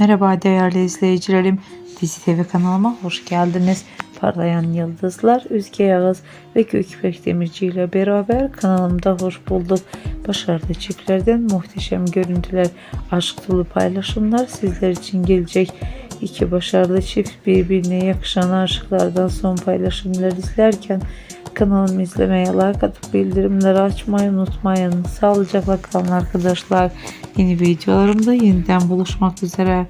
Merhaba değerli izleyicilerim. Dizi TV kanalıma hoş geldiniz. Parlayan Yıldızlar, Üzge Yağız ve Gökbek Demirci ile beraber kanalımda hoş bulduk. Başarılı çiftlerden muhteşem görüntüler, aşk dolu paylaşımlar sizler için gelecek. İki başarılı çift birbirine yakışan aşıklardan son paylaşımlar izlerken kanalımı izlemeye, like atıp bildirimleri açmayı unutmayın. Sağlıcakla kalın arkadaşlar. Yeni videolarımda yeniden buluşmak üzere.